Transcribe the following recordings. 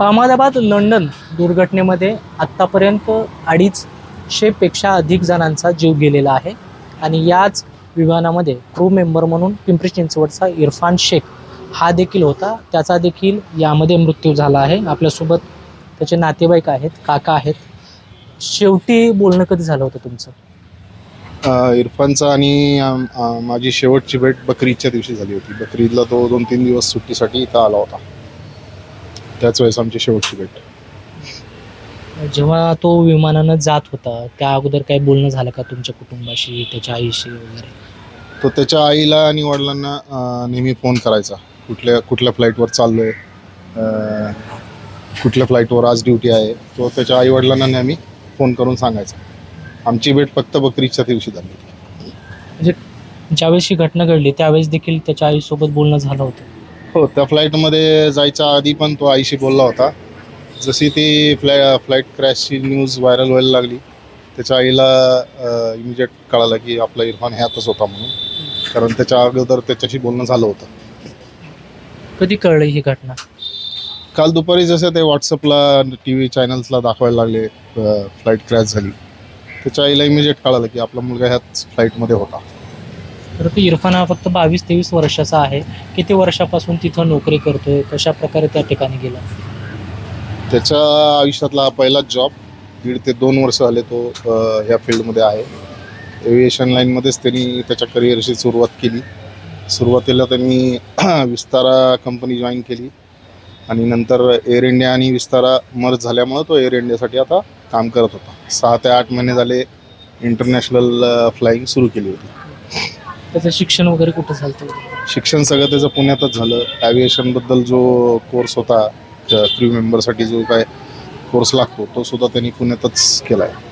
Ahmedabad London दुर्घटनेमध्ये आत्तापर्यंत अडीचशेपेक्षा अधिक जणांचा जीव गेलेला आहे. आणि याच विमानामध्ये क्रू मेंबर म्हणून पिंपरी चिंचवडचा इरफान शेख हा देखील होता. त्याचा देखील यामध्ये मृत्यू झाला आहे. आपल्यासोबत त्याचे नातेवाईक आहेत काका आहेत. शेवटी बोलणं कधी झालं होतं तुमचं? इरफानचं इरफानचा आणि माझी शेवटची भेट बकरीदच्या दिवशी झाली होती. बकरीदला तो दोन तीन दिवस सुट्टीसाठी इथं आला होता. त्याच वेळेस आमची शेवटची भेट. जेव्हा तो विमानानं जात होता त्या अगोदर काही बोलणं झालं का तुमच्या कुटुंबाशी त्याच्या आईशी वगैरे? तो त्याच्या आईला आणि वडिलांना अ, नेहमी फोन करायचा. कुठल्या कुठल्या फ्लाईटवर चाललो आहे कुठल्या फ्लाईटवर आज ड्युटी आहे तो त्याच्या आई वडिलांना नेहमी फोन करून सांगायचा. आमची भेट फक्त बकरीदच्या दिवशी झाली. होती. ज्यावेळेस ही घटना घडली त्यावेळेस देखील त्याच्या आईसोबत बोलणं झालं होतं? हो त्या फ्लाईटमध्ये जायच्या आधी पण तो आईशी बोलला होता. जशी ती फ्लाय फ्लाईट क्रॅशची न्यूज व्हायरल व्हायला लागली त्याच्या आईला इमिजिएट कळालं की आपला इरफान ह्यातच होता म्हणून. कारण त्याच्या अगोदर त्याच्याशी बोलणं झालं होतं. कधी कळलं ही घटना? काल दुपारी जसं ते व्हॉट्सअपला टी व्ही चॅनल्सला दाखवायला लागले फ्लाईट क्रॅश झाली. त्याच्या आईला इमिजिएट कळालं की आपला मुलगा ह्याच फ्लाईटमध्ये होता. तर तो इरफान हा फक्त बावीस तेवीस वर्षाचा आहे. किती वर्षापासून तिथं नोकरी करतोय? कशा प्रकारे त्या ठिकाणी गेला? त्याच्या आयुष्यातला हा पहिलाच जॉब दीड ते दोन वर्ष झाले तो अ, ह्या फील्डमध्ये आहे. एव्हिएशन लाईनमध्येच त्यांनी त्याच्या करिअरची सुरुवात केली. सुरुवातीला त्यांनी विस्तारा कंपनी जॉईन केली. आणि नंतर एअर इंडिया आणि विस्तारा मर्ज झाल्यामुळं तो एअर इंडियासाठी आता काम करत होता. सहा ते आठ महिने झाले इंटरनॅशनल फ्लाईंग सुरू केली होती. त्याचं शिक्षण वगैरे कुठं झालं होतं? शिक्षण सगळं त्याचं पुण्यातच झालं. ॲव्हिएशनबद्दल जो कोर्स होता क्रू मेंबरसाठी जो काय कोर्स लागतो तो सुद्धा त्यांनी पुण्यातच केला आहे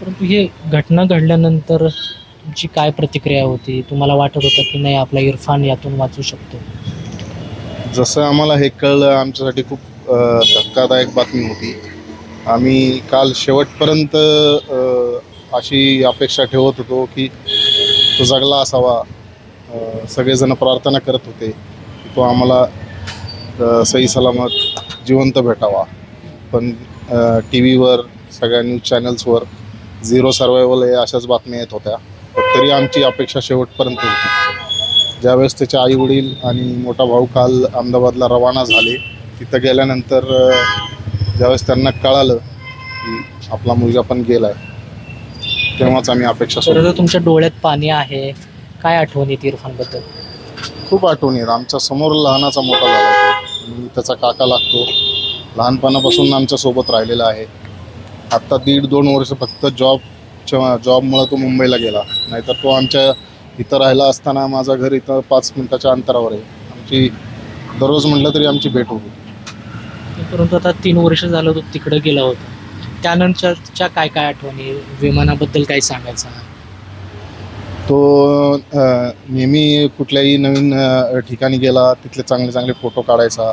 परंतु हे घटना घडल्यानंतर तुमची काय प्रतिक्रिया होती? तुम्हाला वाटत होतं की नाही आपला इरफान यातून वाचू शकतो? जसं आम्हाला हे कळलं आमच्यासाठी खूप धक्कादायक बातमी होती. आम्ही काल शेवटपर्यंत अशी अपेक्षा ठेवत होतो की तो जगला असावा. सगळेजण प्रार्थना करत होते की तो आम्हाला सही सलामत जिवंत भेटावा. पण टी व्हीवर सगळ्या न्यूज चॅनल्सवर झिरो सर्वायवल हे अशाच बातम्या येत होत्या. तरी आमची अपेक्षा शेवटपर्यंत होती. ज्यावेळेस त्याचे आई वडील आणि मोठा भाऊ काल अहमदाबादला रवाना झाले तिथं गेल्यानंतर ज्यावेळेस त्यांना कळालं की आपला मुलगा पण गेला आहे तेव्हाच आम्ही अपेक्षा तर सोडली तुमच्या डोळ्यात पाणी आहे काय आठवण येते इरफानबद्दल? खूप आठवणी आहेत. आमच्यासमोर लहानाचा मोठा झाला तो. मी त्याचा काका लागतो. लहानपणापासून आमच्यासोबत राहिलेला आहे. आत्ता दीड दोन वर्ष फक्त जॉबच्या जॉबमुळं तो मुंबईला गेला. नाहीतर तो आमच्या इथं राहिला असताना माझं घर इथं पाच मिनिटाच्या अंतरावर आहे. आमची दररोज म्हटलं तरी आमची भेट होती. परंतु आता तीन वर्ष झालं तो तिकडे गेला होता. त्यानंतरच्या काय काय आठवणी? विमानाबद्दल काय सांगायचं तो नेहमी कुठल्याही नवीन ठिकाणी गेला तिथले चांगले चांगले फोटो काढायचा.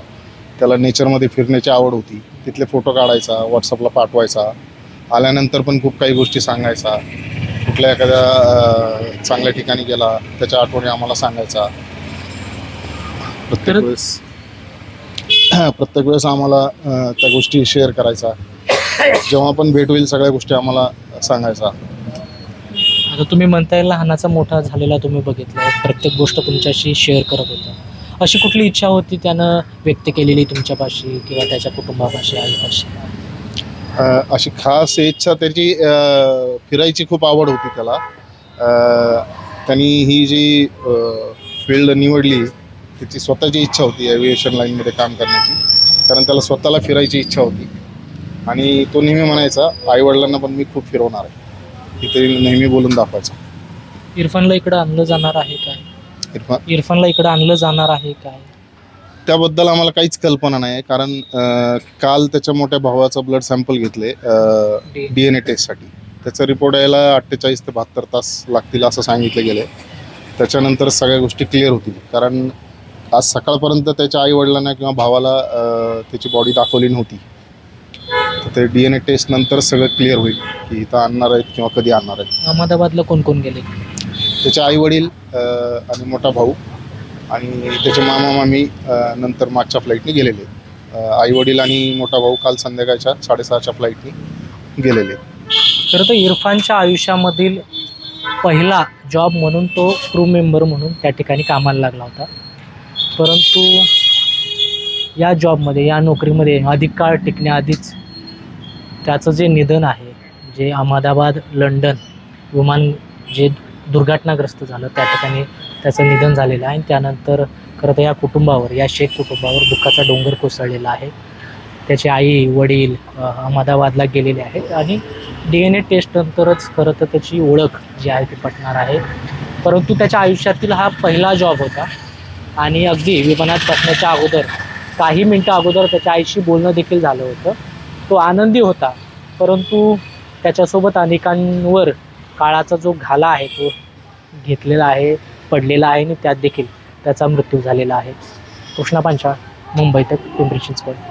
त्याला नेचरमध्ये फिरण्याची आवड होती. तिथले फोटो काढायचा व्हॉट्सअपला पाठवायचा. आल्यानंतर पण खूप काही गोष्टी सांगायचा. कुठल्या एखाद्या चांगल्या ठिकाणी गेला त्याच्या आठवणी आम्हाला सांगायचा. प्रत्येक वेळेस प्रत्येक वेळेस आम्हाला त्या गोष्टी शेअर करायचा. जेव्हा पण भेट होईल सगळ्या गोष्टी आम्हाला सांगायचा. आता तुम्ही म्हणताय लहानाचा मोठा झालेला तुम्ही बघितलं प्रत्येक गोष्ट तुमच्याशी शेअर करत होता. अशी कुठली इच्छा होती त्यानं व्यक्त केलेली तुमच्यापाशी किंवा त्याच्या कुटुंबापाशी आईपाशी? अशी खास इच्छा त्याची फिरायची खूप आवड होती त्याला. त्यांनी ही जी फील्ड निवडली त्याची स्वतःची इच्छा होती एव्हिएशन लाईनमध्ये काम करण्याची. कारण त्याला स्वतःला फिरायची इच्छा होती. आणि तो नेहमी म्हणायचा आईवडिलांना पण मी खूप फिरवणार आहे. तरी नेहमी बोलून दाखवायचा. इरफानला इकडं आणलं जाणार आहे काय? इरफान? इरफानला इकडं आणलं जाणार आहे काय? त्याबद्दल आम्हाला काहीच कल्पना नाही कारण अ, काल त्याच्या मोठ्या भावाचं ब्लड सॅम्पल घेतले डी एन ए टेस्टसाठी. त्याचा रिपोर्ट यायला अठ्ठेचाळीस ते बहात्तर तास लागतील असं सांगितलं गेलं त्याच्यानंतर सगळ्या गोष्टी क्लिअर होतील कारण आज सकाळपर्यंत त्याच्या आई वडिलांना किंवा भावाला अ, त्याची बॉडी दाखवली नव्हती. तर ते डी एन ए टेस्ट नंतर सगळं क्लिअर होईल की इथं आणणार आहेत किंवा कधी आणणार आहेत. अहमदाबादला कोण कोण गेले? त्याचे आई वडील आणि मोठा भाऊ आणि त्याचे मामा मामी अ, नंतर मागच्या फ्लाईटने गेलेले. आई वडील आणि मोठा भाऊ काल संध्याकाळच्या साडेसहाच्या फ्लाईटनी गेलेले. खरं तर इरफानच्या आयुष्यामधील पहिला जॉब म्हणून तो क्रू मेंबर म्हणून त्या ठिकाणी कामाला लागला होता. परंतु या जॉबमध्ये या नोकरीमध्ये अधिक काळ टिकण्याआधीच त्याचं जे निधन आहे जे अहमदाबाद लंडन विमान जे दुर्घटनाग्रस्त झालं त्या ठिकाणी त्याचं निधन झालेलं आहे. आणि त्यानंतर खरं तर या कुटुंबावर या शेख कुटुंबावर दुःखाचा डोंगर कोसळलेला आहे. त्याचे आई वडील अहमदाबादला गेलेले आहेत. आणि डी एन ए टेस्टनंतरच खरं तर त्याची ओळख जी आहे ती पटणार आहे. परंतु त्याच्या आयुष्यातील हा पहिला जॉब होता. आणि अगदी विमानात बसण्याच्या अगोदर काही मिनटं अगोदर त्याच्या आईशी बोलणं देखील झालं होतं. तो आनंदी होता. परंतु त्याच्यासोबत अनेकांवर काळाचा जो घाला आहे तो घेतलेला आहे पडलेला आहे आणि त्यात देखील त्याचा मृत्यू झालेला आहे. कृष्णा पांचाळ मुंबई तक पिंपरी चिंचवड.